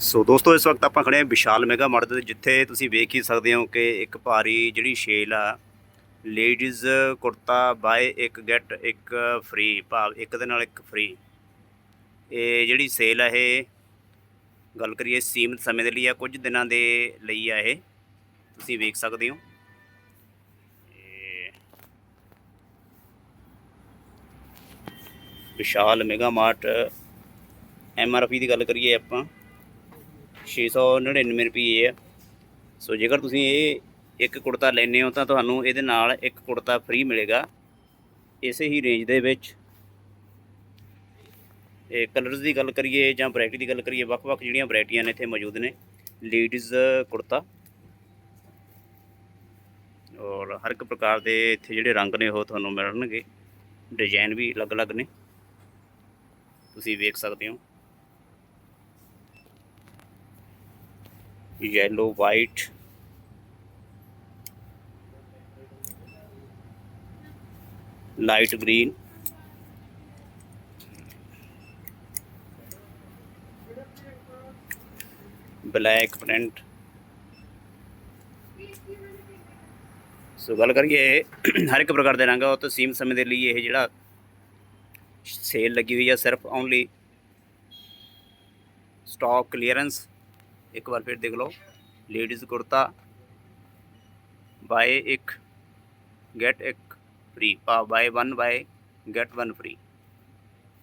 ਸੋ ਦੋਸਤੋ, ਇਸ ਵਕਤ ਆਪਾਂ ਖੜੇ ਹਾਂ ਵਿਸ਼ਾਲ ਮੈਗਾ ਮਾਰਟ ਦੇ, ਜਿੱਥੇ ਤੁਸੀਂ ਵੇਖ ਹੀ ਸਕਦੇ ਹੋ ਕਿ ਇੱਕ ਭਾਰੀ ਜਿਹੜੀ ਸ਼ੇਲ ਆ ਲੇਡੀਜ਼ ਕੁੜਤਾ ਬਾਏ ਇੱਕ ਗੈਟ ਇੱਕ ਫ੍ਰੀ ਭਾਵ ਇੱਕ ਦੇ ਨਾਲ ਇੱਕ ਫ੍ਰੀ ਇਹ ਜਿਹੜੀ ਸੇਲ ਆ ਇਹ, ਗੱਲ ਕਰੀਏ ਸੀਮਿਤ ਸਮੇਂ ਦੇ ਲਈ ਆ, ਕੁਝ ਦਿਨਾਂ ਦੇ ਲਈ ਆ ਇਹ। ਤੁਸੀਂ ਵੇਖ ਸਕਦੇ ਹੋ। ਇਹ Vishal mega mart M R P ਦੀ ਗੱਲ ਕਰੀਏ ਆਪਾਂ। 699 ਰੁਪਏ ਆ। ਸੋ ਜੇਕਰ ਤੁਸੀਂ ਇਹ ਇੱਕ ਕੁੜਤਾ ਲੈਨੇ ਹੋ ਤਾਂ ਤੁਹਾਨੂੰ ਇਹਦੇ ਨਾਲ ਇੱਕ ਕੁੜਤਾ ਫ੍ਰੀ ਮਿਲੇਗਾ। ਇਸੇ ਹੀ ਰੇਂਜ ਦੇ ਵਿੱਚ। ਇਹ ਕਲਰਸ ਦੀ ਗੱਲ ਕਰੀਏ ਜਾਂ ਵੈਰਾਈਟੀ ਦੀ ਗੱਲ ਕਰੀਏ, ਵੱਖ-ਵੱਖ ਜਿਹੜੀਆਂ ਵੈਰਾਈਟੀਆਂ ਨੇ ਇੱਥੇ ਮੌਜੂਦ ਨੇ। ਲੇਡੀਜ਼ ਕੁੜਤਾ। ਔਰ ਹਰ ਇੱਕ ਪ੍ਰਕਾਰ ਦੇ ਇੱਥੇ ਜਿਹੜੇ ਰੰਗ ਨੇ ਉਹ ਤੁਹਾਨੂੰ ਮਿਲਣਗੇ। ਡਿਜ਼ਾਈਨ ਵੀ ਅਲੱਗ-ਅਲੱਗ ਨੇ। ਤੁਸੀਂ ਵੇਖ ਸਕਦੇ ਹੋ। yellow white light green black print ਸੋ ਗੱਲ ਕਰੀਏ ਹਰ ਇੱਕ ਪ੍ਰਕਾਰ ਦੇ ਰੰਗ ਆ ਉਹ ਤਾਂ ਸੀਮ ਸਮੇਂ ਦੇ ਲਈ ਇਹ ਜਿਹੜਾ ਸੇਲ ਲੱਗੀ ਹੋਈ ਆ ਸਿਰਫ ਓਨਲੀ ਸਟਾਕ ਕਲੀਅਰੈਂਸ एक बार फिर देख लो। लेडीज़ कुर्ता। बाय एक गेट एक free buy one, buy get one free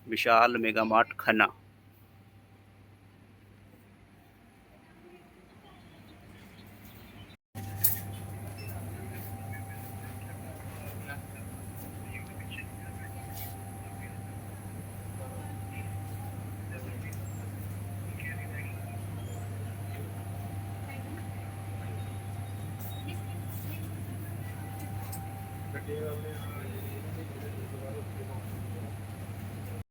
Vishal mega mart Khanna. ਇਹ ਗੱਲ ਹੈ